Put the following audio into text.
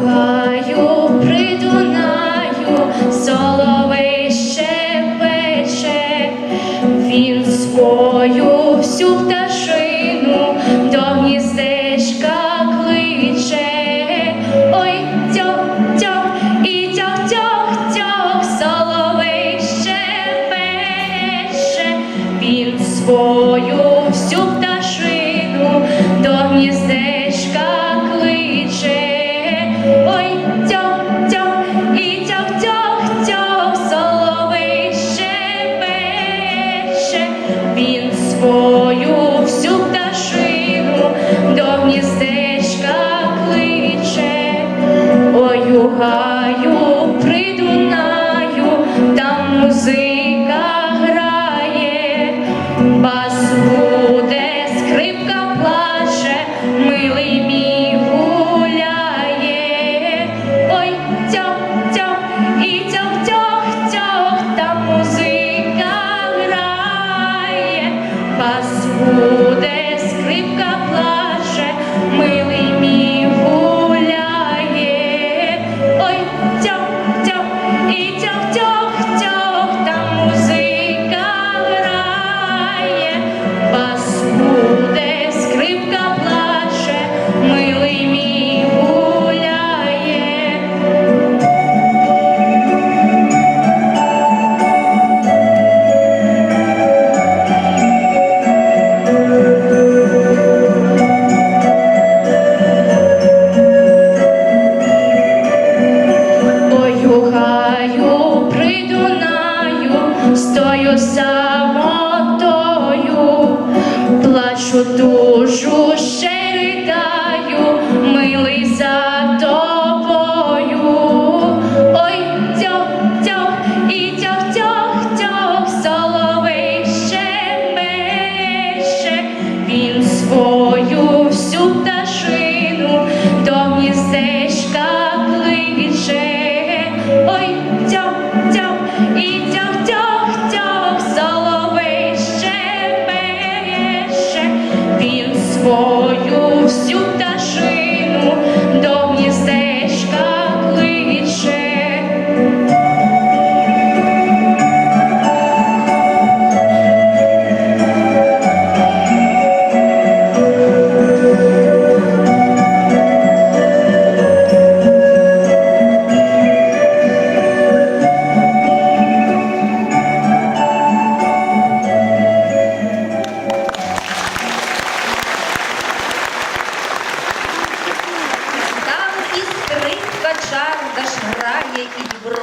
Гаю, придунаю, соло. свою всю птаху. paz. Стою само. є і добро.